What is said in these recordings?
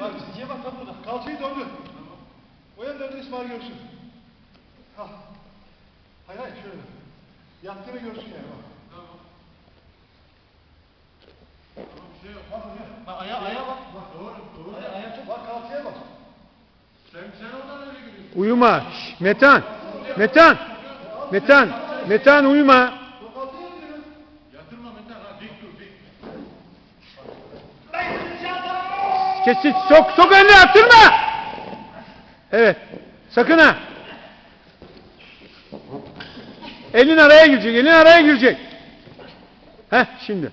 dön. Çizgiye bak tam burada. Kalçayı döndür. O yan döndür İsmail görsün. Ha. Hayır hayır şöyle. Yattığını görsün yani bak. Bak hocam. Bak ayağa ayağa bak. Bak doğru doğru. Aya- ayağa çok- Bak kalçaya bak. Sen sen oradan öyle görüyorsun. Uyuma. Şş, Metan. Metan. Metan. Metan uyuma. Kesin sok sok elini attırma. Evet. Sakın ha. Elin araya girecek. Elin araya girecek. Heh şimdi.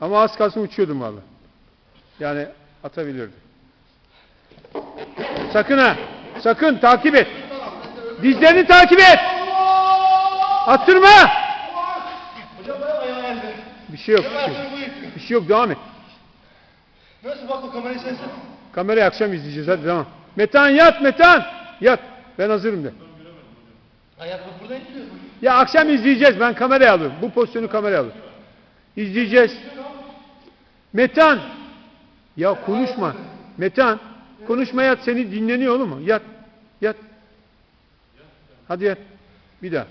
Ama az kalsın uçuyordum vallahi. Yani atabilirdi. Sakın ha. Sakın takip et. Dizlerini takip et. Attırma. Bir şey yok. Bir şey yok. Şey. Devam et. Nasıl bak o kamerayı sensin. Kamerayı akşam izleyeceğiz. Hadi tamam. Metan yat Metan. Yat. Ben hazırım de. Ayak bak buradan gidiyor. Ya akşam izleyeceğiz. Ben kameraya alıyorum. Bu pozisyonu kameraya alıyorum. İzleyeceğiz. Metan. Ya konuşma. Metan. Konuşma yat. Seni dinleniyor oğlum mu? Yat. Yat. Hadi yat. Bir daha.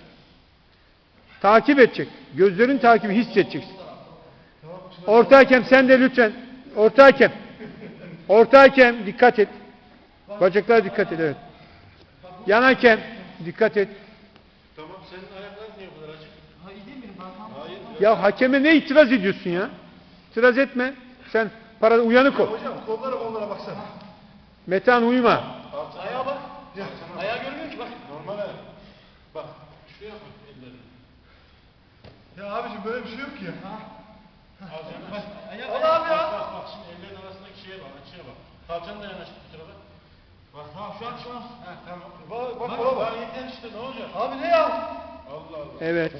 Takip edecek. Gözlerin takibi hissedeceksin. Orta hakem sen de lütfen. Orta hakem. Orta hakem dikkat et. Bacaklara dikkat et evet. Yan hakem dikkat et. Tamam senin ayakların niye bu kadar açık? Ha iyi değil miyim ben tamam. Hayır. Ya hakeme ne itiraz ediyorsun ya? İtiraz etme. Sen para uyanık ol. Hocam kollara kollara baksana. Metan uyuma. Ayağa bak. Ya. Ayağı görmüyor ki bak. Normal ayak. Bak. Şuraya bak ellerini. Ya abicim böyle bir şey yok ki ya. Al canım. Bak ayağı. Al ayağı- abi ya. Bak, bak bak şimdi ellerin arasındaki şeye bak bak. Kalçanı da yanaştır bu tarafa. Bak ha şu an şu an. Ha tamam. Bak bak Bak kola bak. bak yeter işte ne olacak? Abi ne ya? Allah Allah. Evet.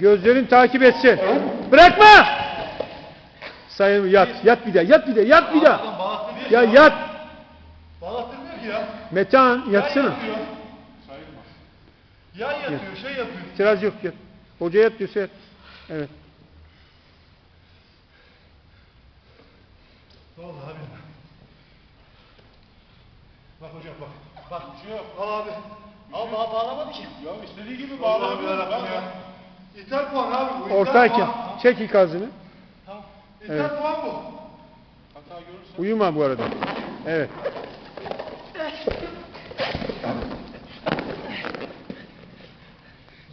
Gözlerin takip etsin. Bırakma. Sayın yat. Yat bir daha. Yat bir daha. Yat bir daha. Ya yat. Bağlattırmıyor ki ya. Metan Yan yatsana. Yan yatıyor, şey yapıyor. İtiraz yok yat. Hoca yat diyorsa yat. Evet. Vallahi abi. Bak hocam bak. Bak bir şey yok. Al abi. Al bağ bağlamadı ki. Ya istediği gibi bağlanıyor. bağlanıyor. Bak ya. İthal puan abi bu. ithal Orta hakem. puan. Çek ikazını. İthal Evet. puan bu. Hata görürsen. Uyuma bu arada. Evet.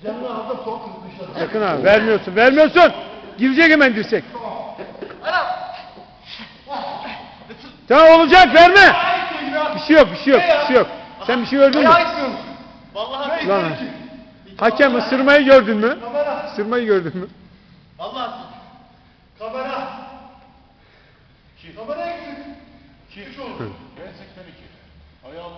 Canını aldım son kız dışarı. Sakın ha. Vermiyorsun. Vermiyorsun. Girecek hemen dirsek. Tamam olacak. Verme. Bir şey yok. Bir şey yok. Bir şey yok. Sen bir şey gördün mü? Vallahi Lan. Hakem ısırmayı gördün mü? Kamera. Isırmayı gördün mü? Vallahi Kamera. Kameraya gitsin. Üç oldu. ben 82. Ayağım